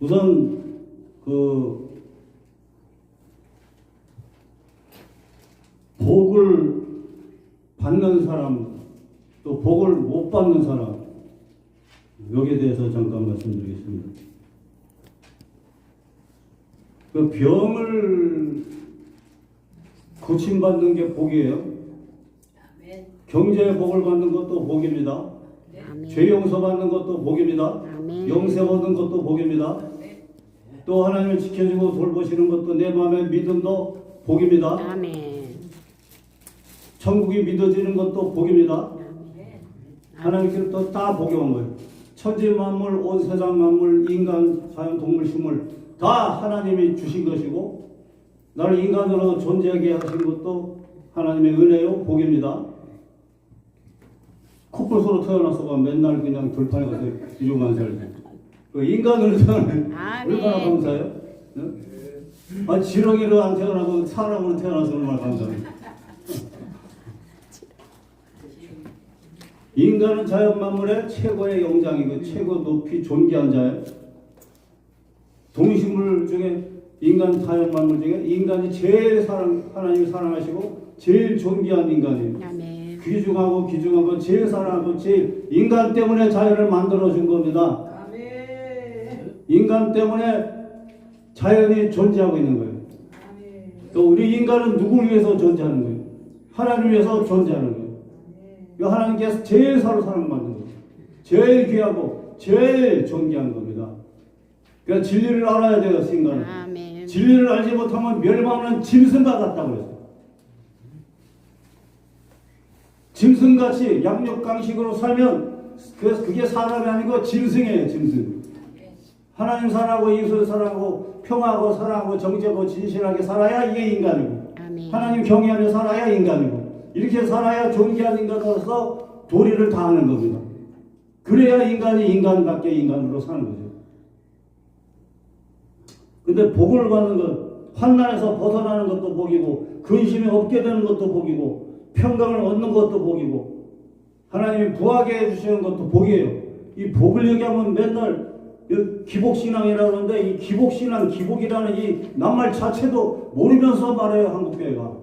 우선 그 복을 받는 사람 또 복을 못 받는 사람 여기에 대해서 잠깐 말씀드리겠습니다. 그 병을 고침받는 게 복이에요. 경제의 복을 받는 것도 복입니다. 아멘. 죄 용서받는 것도 복입니다. 아멘. 영세 받는 것도 복입니다. 또 하나님을 지켜주고 돌보시는 것도 내 마음의 믿음도 복입니다. 아멘. 천국이 믿어지는 것도 복입니다. 아멘. 하나님께서 다 복이 온 거예요. 천지 만물, 온 세상 만물, 인간, 자연, 동물, 식물 다 하나님이 주신 것이고 나를 인간으로 존재하게 하신 것도 하나님의 은혜요 복입니다. 코뿔소로 태어나서 맨날 그냥 들판에 가서 이루만 살고 그 인간으로 태어나면 아멘. 얼마나 감사해요? 네? 아 지렁이로 안 태어나고 사람으로 태어나서 얼마나 감사해요? 인간은 자연 만물의 최고의 영장이고 최고 높이 존귀한 자예요. 동식물 중에 인간 자연 만물 중에 인간이 제일 사랑 하나님이 사랑하시고 제일 존귀한 인간이에요. 아멘. 귀중하고 귀중하고 제일 사랑하고 제일 인간 때문에 자연을 만들어 준 겁니다. 아멘. 인간 때문에 자연이 존재하고 있는 거예요. 아멘. 또 우리 인간은 누구를 위해서 존재하는 거예요? 하나님 위해서 존재하는 거예요. 이 하나님께서 제일 서로 사랑을 만든 거예요. 제일 귀하고 제일 존귀한 겁니다. 그러니까 진리를 알아야 돼요, 인간은. 아멘. 진리를 알지 못하면 멸망하는 짐승과 같다고 그랬어요. 짐승같이 양육강식으로 살면 그래서 그게 사람이 아니고 짐승이에요, 짐승. 하나님 사랑하고 이웃을 사랑하고 평화하고 사랑하고 정직하고 진실하게 살아야 이게 인간이고 아멘. 하나님 경외하며 살아야 인간이고 이렇게 살아야 존귀한 인간으로서 도리를 다하는 겁니다. 그래야 인간이 인간답게 인간으로 사는 거죠. 근데 복을 받는 것, 환난에서 벗어나는 것도 복이고 근심이 없게 되는 것도 복이고 평강을 얻는 것도 복이고 하나님이 부하게 해주시는 것도 복이에요. 이 복을 얘기하면 맨날 이 기복신앙이라고 그러는데 이 기복신앙, 기복이라는 이 낱말 자체도 모르면서 말해요, 한국교회가.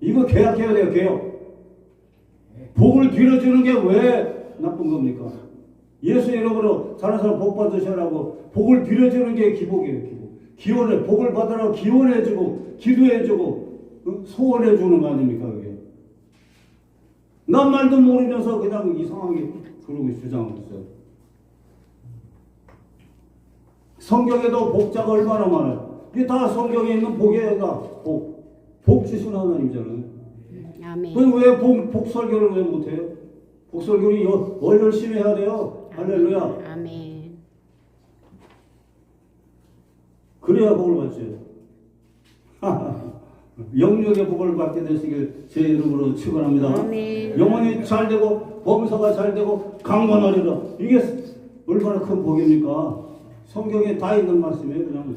이거 개혁해야 돼요, 개혁. 복을 빌어주는 게 왜 나쁜 겁니까? 예수 이름으로 다른 사람 복 받으시라고 복을 빌어주는 게 기복이에요, 기복. 기원해, 복을 받으라고 기원해주고, 기도해주고, 어? 소원해주는 거 아닙니까, 그게? 난 말도 모르면서 그냥 이상하게 그러고 주장하고 있어요. 성경에도 복자가 얼마나 많아요. 이게 다 성경에 있는 복이가 복. 복 주신 하나님이잖아요. 아멘. 그럼 왜 복, 복 설교를 왜 못해요? 복 설교를 여- 월 열심히 해야 돼요. 할렐루야. 아멘. 그래야 복을 받죠. 영육의 복을 받게 되시길 제 이름으로 축원합니다. 영혼이 잘 되고 범사가 잘 되고 강건하리라. 이게 얼마나 큰 복입니까? 성경에 다 있는 말씀이에요. 그냥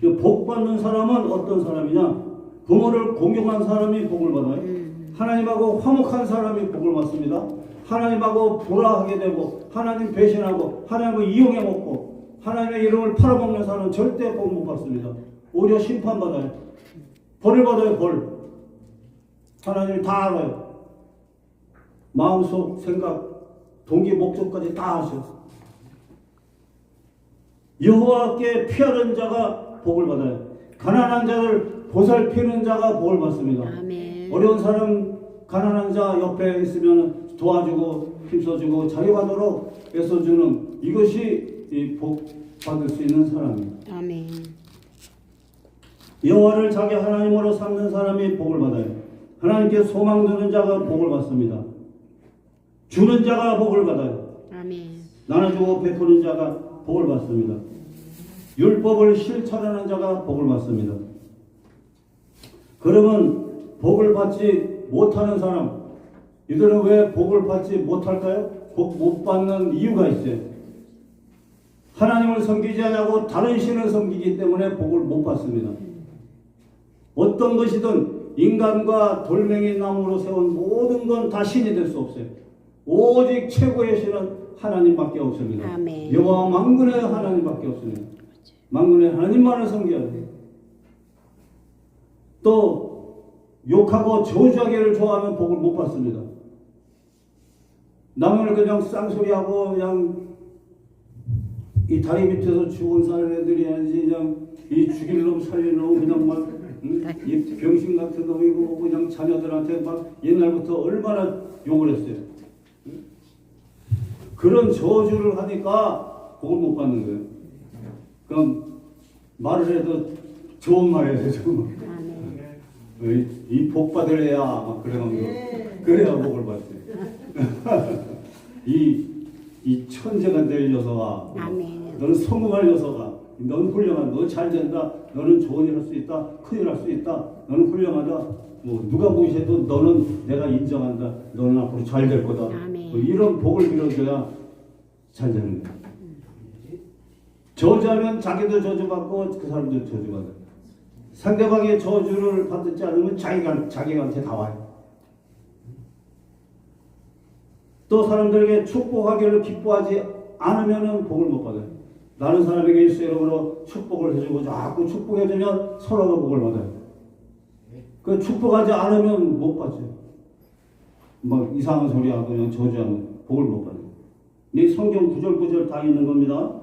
그복 받는 사람은 어떤 사람이냐? 부모를 공경한 사람이 복을 받아요. 음. 하나님하고 화목한 사람이 복을 받습니다. 하나님하고 불화하게 되고 하나님 배신하고 하나님을 이용해 먹고 하나님의 이름을 팔아먹는 사람은 절대 복 못 받습니다. 오히려 심판받아요. 벌을 받아요, 벌. 하나님이 다 알아요. 마음속 생각, 동기, 목적까지 다 아셔. 여호와께 피하는 자가 복을 받아요. 가난한 자를 보살피는 자가 복을 받습니다. 아멘. 어려운 사람, 가난한 자 옆에 있으면 도와주고 힘써주고 자유하도록 애써주는 이것이 이복 받을 수 있는 사람입니다. 아멘. 여호와를 자기 하나님으로 삼는 사람이 복을 받아요. 하나님께 소망 두는 자가 복을 받습니다. 주는 자가 복을 받아요. 아멘. 나눠주고 베푸는 자가 복을 받습니다. 율법을 실천하는 자가 복을 받습니다. 그러면 복을 받지 못하는 사람, 이들은 왜 복을 받지 못할까요? 복 못 받는 이유가 있어요. 하나님을 섬기지 않고 다른 신을 섬기기 때문에 복을 못 받습니다. 어떤 것이든 인간과 돌멩이 나무로 세운 모든 건 다 신이 될 수 없어요. 오직 최고의 신은 하나님밖에 없습니다. 아멘. 여호와 만군의 하나님밖에 없습니다. 만군의 하나님만을 섬겨야 돼요. 또 욕하고 저주하기를 좋아하면 복을 못 받습니다. 남을 그냥 쌍소리하고 그냥 이 다리 밑에서 죽은 사람들이 아니지 그냥 이 죽일 놈 살릴 놈 그냥 막 응? 이 병신 같은 놈이고 그냥 자녀들한테 막 옛날부터 얼마나 욕을 했어요. 응? 그런 저주를 하니까 복을 못 받는 거예요. 그럼 말을 해도 좋은 말 돼, 좋은 말. 아멘. 이복 받으래야 막 그래가지고 네. 그래야 복을 받지. 이, 이 천재가 될 녀석아. 아멘. 너는 성공할 녀석아. 너는 훌륭한, 너 잘 된다. 너는 좋은 일 할 수 있다. 큰일 할 수 있다. 너는 훌륭하다. 뭐 누가 무시해도 너는 내가 인정한다. 너는 앞으로 잘 될 거다. 뭐 이런 복을 빌어줘야 잘 되는 거야. 저주하면 자기도 저주받고 그 사람도 저주받아. 상대방의 저주를 받지 않으면 자기가 자기한테 다 와요. 또 사람들에게 축복하기를 기뻐하지 않으면은 복을 못 받아요. 나는 사람에게 일수이름으로 축복을 해주고 자꾸 축복해주면 서로가 복을 받아요. 그 축복하지 않으면 못 받죠. 막 이상한 소리 하고 그냥 저주하면 복을 못 받아요. 이 성경 구절구절 다 있는 겁니다.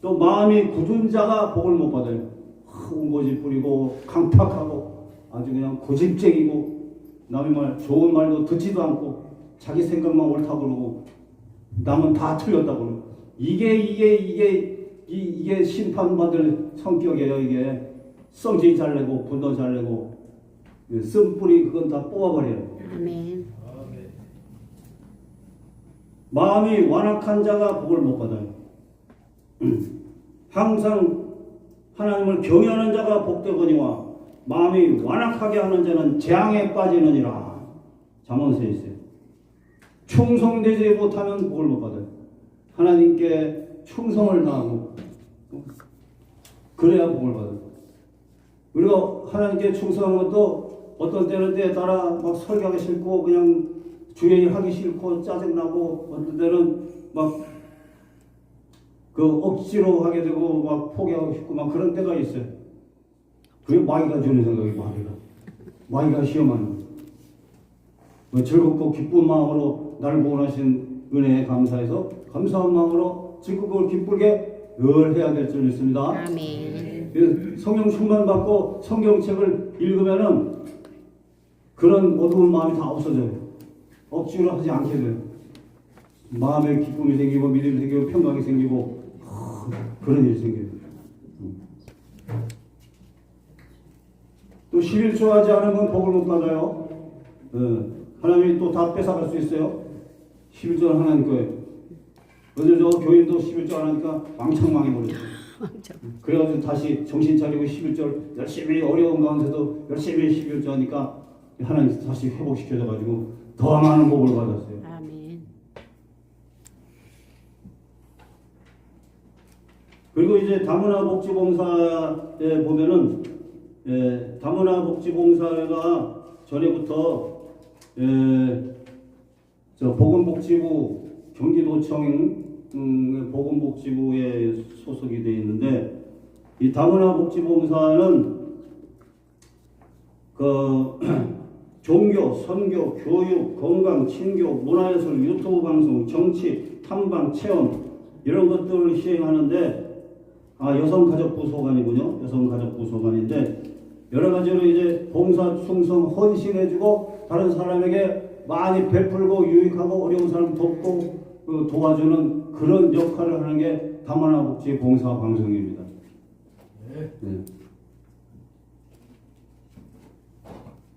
또 마음이 굳은 자가 복을 못 받아요. 흥고지 부리고 강팍하고 아주 그냥 고집쟁이고 남의 말 좋은 말도 듣지도 않고 자기 생각만 옳다고 그러고 남은 다 틀렸다고 그러고 이게 이게 이게 이, 이게 심판받을 성격이에요 이게 성질 잘 내고 분도 잘 내고 쓴뿌리 그건 다 뽑아버려요 아멘. 마음이 완악한 자가 복을 못 받아요. 항상 하나님을 경외하는 자가 복되거니와 마음이 완악하게 하는 자는 재앙에 빠지느니라. 잠언서에 있어요. 충성되지 못하면 복을 못 받아요. 하나님께 충성을 다하고 그래야 복을 받아요. 그리고 하나님께 충성한 것도 어떤 때는 때에 따라 막 설교하기 싫고 그냥 주의 일 하기 싫고 짜증나고 어떤 때는 막 그 억지로 하게 되고 막 포기하고 싶고 막 그런 때가 있어요. 그게 마귀가 주는 생각이고 마귀가 마귀가 시험하는 거예요. 뭐 즐겁고 기쁜 마음으로 나를 구원하신 은혜에 감사해서 감사한 마음으로 즐겁고 기쁘게 늘 해야 될 줄 믿습니다. 아멘. 그 성령 충만 받고 성경책을 읽으면은 그런 어두운 마음이 다 없어져요. 억지로 하지 않게 돼요. 마음에 기쁨이 생기고 믿음이 생기고 평강이 생기고 하, 그런 일이 생겨요. 음. 또 11조 하지 않으면 복을 못 받아요. 어, 하나님이 또 다 뺏어갈 수 있어요. 11조는 하나님 거예요. 어제 저 교인도 11조 안 하니까 왕창 망해 버렸어요. 그래가지고 다시 정신 차리고 11절 열심히 어려운 가운데도 열심히 11절 하니까 하나님 다시 회복시켜줘가지고 더 많은 복을 받았어요. 아멘. 그리고 이제 다문화 복지봉사에 보면은 예, 다문화 복지봉사가 전에부터 예, 저 보건복지부 경기도청 음, 보건복지부에 소속이 되어 있는데 이 다문화 복지봉사는 그 종교, 선교, 교육, 건강, 친교, 문화예술, 유튜브 방송, 정치, 탐방, 체험 이런 것들을 시행하는데 아 여성가족부 소관이군요. 여성가족부 소관인데 여러 가지로 이제 봉사, 충성, 헌신해주고 다른 사람에게 많이 베풀고 유익하고 어려운 사람 돕고 그 도와주는 그런 역할을 하는 게 다문화복지 봉사 방송입니다. 네.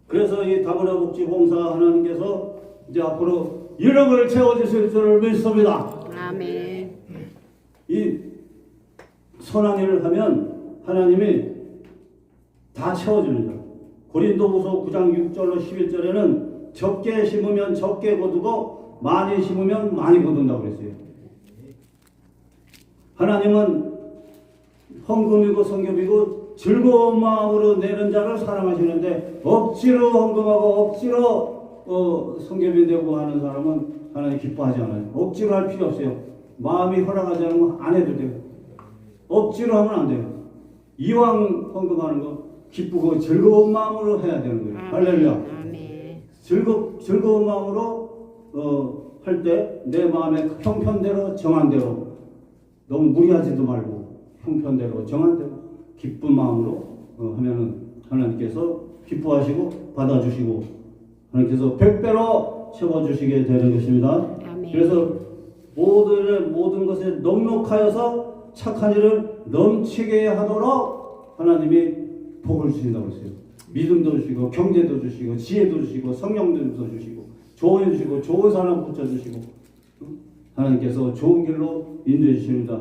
그래서 이 다문화복지 봉사 하나님께서 이제 앞으로 이력을 채워주실 줄 믿습니다. 아멘. 이 선한 일을 하면 하나님이 다 채워줍니다. 고린도후서 9장 6절로 11절에는 적게 심으면 적게 거두고 많이 심으면 많이 거둔다고 그랬어요. 하나님은 헌금이고 성금이고 즐거운 마음으로 내는 자를 사랑하시는데 억지로 헌금하고 억지로 어, 성금이 되고 하는 사람은 하나님 기뻐하지 않아요. 억지로 할 필요 없어요. 마음이 허락하지 않으면 안 해도 돼요. 억지로 하면 안 돼요. 이왕 헌금하는 거 기쁘고 즐거운 마음으로 해야 되는 거예요. 할렐루야. 아멘. 즐거, 즐거운 마음으로 어, 할 때 내 마음의 형편대로 정한 대로 너무 무리하지도 말고 형편대로 정한 대로 기쁜 마음으로 어, 하면은 하나님께서 기뻐하시고 받아주시고 하나님께서 백배로 채워주시게 되는 것입니다. 아멘. 그래서 모든 모든 것에 넉넉하여서 착한 일을 넘치게 하도록 하나님이 복을 주신다고 했어요. 믿음도 주시고 경제도 주시고 지혜도 주시고 성령도 주시고 좋은 주시고 좋은 사람 붙여 주시고 하나님께서 좋은 길로 인도해 주십니다.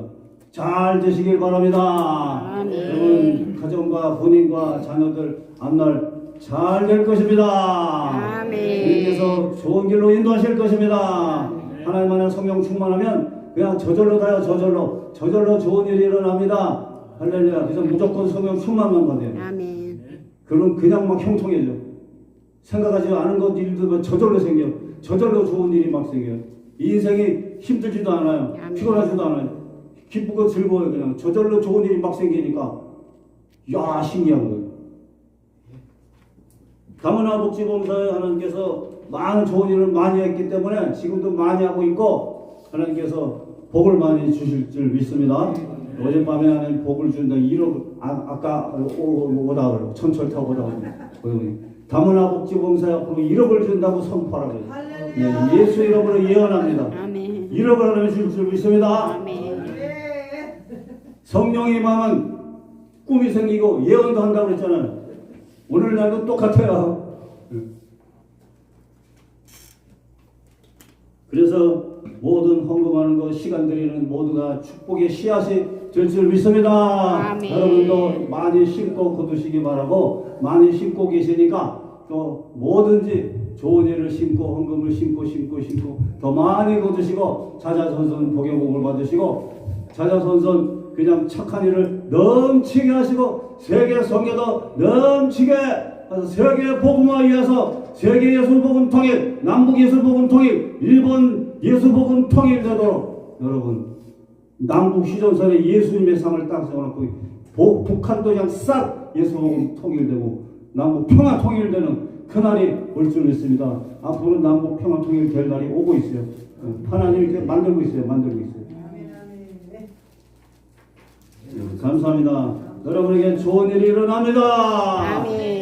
잘 되시길 바랍니다. 아멘. 여러분 가정과 본인과 자녀들 앞날 잘 될 것입니다. 아멘. 주님께서 좋은 길로 인도하실 것입니다. 하나님 안에 성령 충만하면 그냥 저절로 다요 저절로 저절로 좋은 일이 일어납니다. 할렐루야. 그래서 무조건 성령 충만만 받아요. 아멘. 그럼 그냥 막 형통해져. 생각하지 않은 것 일도 막 저절로 생겨. 저절로 좋은 일이 막 생겨요. 이 인생이 힘들지도 않아요. 아멘. 피곤하지도 않아요. 기쁘고 즐거워요. 그냥 저절로 좋은 일이 막 생기니까 야 신기한 거예요. 다문화 복지봉사에 하나님께서 많은 좋은 일을 많이 했기 때문에 지금도 많이 하고 있고 하나님께서 복을 많이 주실 줄 믿습니다. 어젯밤에 하나님 복을 준다. 1억 아, 아까 오, 오다 그러고 천철 타고 오다 그러고 다문화 복지봉사에 앞으로 1억을 준다고 선포하라고. 네, 예수 이름으로 예언합니다. 아멘. 1억을 하나님 주실. 아멘. 네. 성령이 임하면 꿈이 생기고 예언도 한다고 그랬잖아요. 오늘날도 똑같아요. 그래서 모든 헌금하는 것, 시간 들이는 모두가 축복의 씨앗이 될 줄 믿습니다. 아멘. 여러분도 많이 심고 거두시기 바라고 많이 심고 계시니까 또 뭐든지 좋은 일을 심고 헌금을 심고 심고 심고 더 많이 거두시고 자자손손 복의 복을 받으시고 자자손손 그냥 착한 일을 넘치게 하시고 세계 성교도 넘치게 세계 복음화 위해서 세계 예술 복음 통일, 남북 예술 복음 통일, 일본 예술 복음 통일 되도록 여러분 남북 휴전선에 예수님의 상을 딱 세워놓고 복- 북한도 그냥 싹 예수 복음 통일되고 남북 평화 통일되는 그날이 올 줄 믿습니다. 앞으로 남북 평화 통일 될 날이 오고 있어요. 어, 하나님 이렇게 만들고 있어요. 만들고 있어요. 네. 네, 감사합니다. 여러분에게 좋은 일이 일어납니다.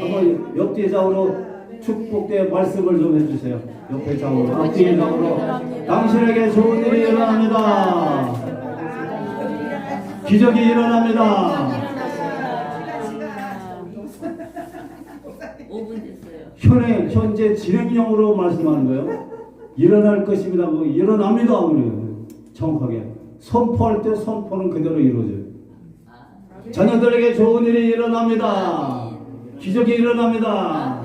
한번 옆뒤 좌우로 축복의 말씀을 좀 해주세요. 옆에 좌우로, 앞뒤 좌우로. 당신에게 좋은 일이 일어납니다. 기적이 일어납니다. 5분 됐어요. 현행, 현재 진행형으로 말씀하는 거예요. 일어날 것입니다. 뭐 일어납니다. 오늘 정확하게 선포할 때 선포는 그대로 이루어져요. 자녀들에게 좋은 일이 일어납니다. 기적이 일어납니다.